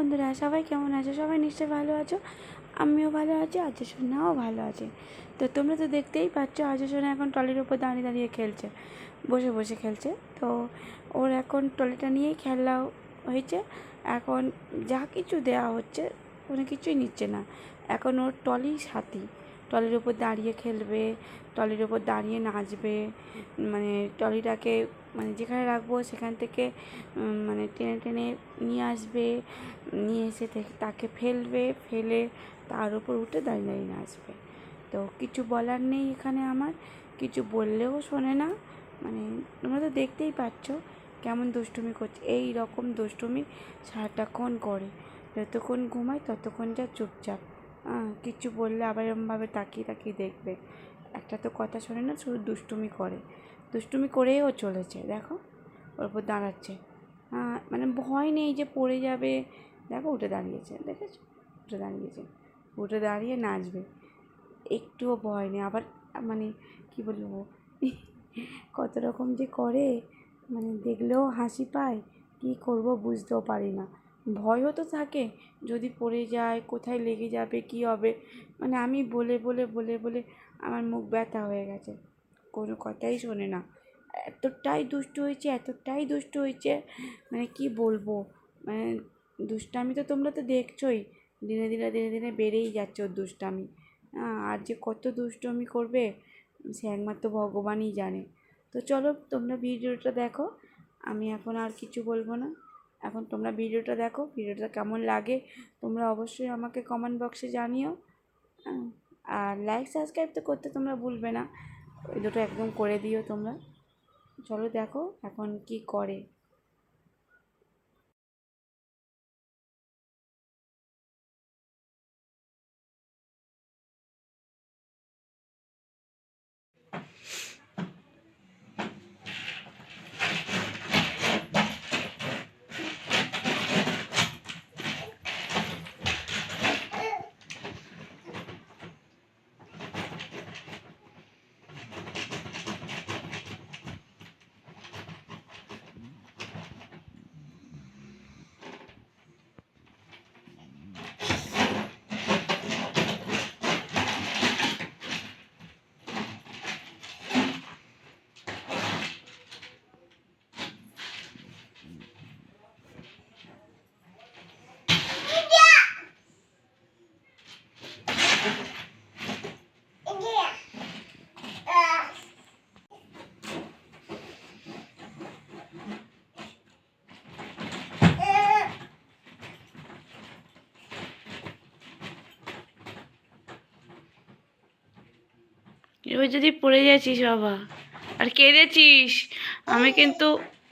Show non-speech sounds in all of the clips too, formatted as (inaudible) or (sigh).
বন্ধুরা, সবাই কেমন আছো? সবাই নিশ্চয়ই ভালো আছো? আমিও ভালো আছি আজ সোনাও ভালো আছে। তো তোমরা তো দেখতেই পাচ্ছ আজ সোনা এখন টলির উপর দাঁড়িয়ে দাঁড়িয়ে খেলছে, বসে বসে খেলছে। তো ওর এখন টলিটা নিয়েই খেলা হয়েছে। এখন যা কিছু দেওয়া হচ্ছে, কোনো কিছুই নিচ্ছে না। এখন ওর টলি সাথী। টলির উপর দাঁড়িয়ে খেলবে টলির উপর দাঁড়িয়ে নাচবে মানে টলিটাকে মানে যেখানে রাখব সেখান থেকে মানে টেনে টেনে নিয়ে আসবে, নিয়ে এসে তাকে ফেলবে, ফেলে তার উপর উঠে দাঁড়িয়ে দাঁড়িয়ে আসবে। তো কিছু বলার নেই এখানে আমার, কিছু বললেও শোনে না। মানে তোমরা তো দেখতেই পাচ্ছ কেমন দুষ্টুমি করছে, এই রকম দুষ্টুমি সারাটাক্ষণ করে। যতক্ষণ ঘুমায় ততক্ষণ যা চুপচাপ। কিছু বললে আবার এরমভাবে তাকিয়ে তাকিয়ে দেখবে। একটা তো কথা শোনে না, শুধু দুষ্টুমি করে। দুষ্টুমি করেও চলেছে, দেখো। ওর উপর দাঁড়াচ্ছে। মানে ভয় নেই যে পড়ে যাবে। দেখো, উঠে দাঁড়িয়েছে, দেখেছ? উঠে দাঁড়িয়েছে। উঠে দাঁড়িয়ে নাচবে। একটুও ভয় নেই। আবার মানে কী বলব? (laughs) কত রকম যে করে। মানে দেখলেও হাসি পায়। কী করব বুঝতেও পারি না। ভয়ও তো থাকে, যদি পড়ে যায়, কোথায় লেগে যাবে, কী হবে? মানে আমি বলে বলে বলে বলে আমার মুখ ব্যথা হয়ে গেছে। কোনো কথাই শোনে না। এতটাই দুষ্ট হয়েছে, এতটাই দুষ্ট হয়েছে মানে কি বলব? মানে দুষ্টামি তো তোমরা তো দেখছোই। দিনে দিনে দিনে দিনে বেড়েই যাচ্ছে ওর দুষ্টামি। আর যে কত দুষ্টমি করবে, সে একমাত্র ভগবানই জানে। তো চলো তোমরা ভিডিওটা দেখো। আমি এখন আর কিছু বলব না। এখন তোমরা ভিডিওটা দেখো ভিডিওটা কেমন লাগে তোমরা অবশ্যই আমাকে কমেন্ট বক্সে জানিও। হ্যাঁ, আর লাইক সাবস্ক্রাইব তো করতে তোমরা ভুলবে না। ওই দুটো একদম করে দিও তোমরা। চলো দেখো এখন কি করে। এবার যদি পড়ে যাচ্ছিস বাবা আর কেঁদেছিস আমি কিন্তু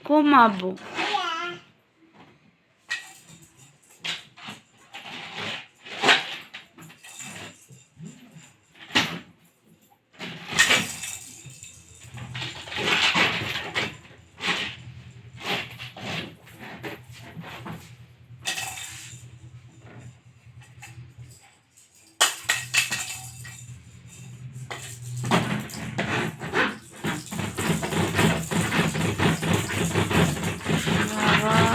খুব মাপবো বাবা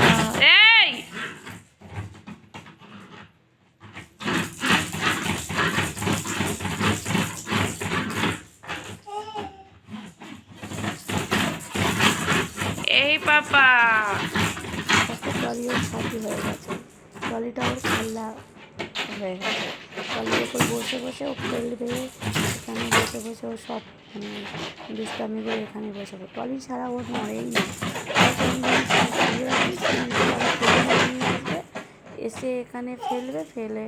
এই এই পাপা ট্রলি ওর সাথী হয়ে গেছে। ট্রলিটা ওর খাল্লা হয়ে গেছে। ট্রলির ওপর বসে বসে ও খেলবে এখানে বসে বসে ও সব মানে করে এখানে বসে ট্রলি ছাড়া ওর নড়েই না। এসে এখানে ফেলবে, ফেলে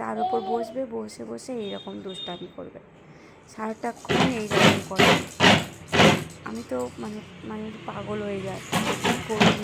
তার উপর বসবে, বসে বসে এইরকম দুষ্টামি করবে। সারাটাক্ষণ এইরকম করে। আমি তো মানে মানে পাগল হয়ে যায় এই করব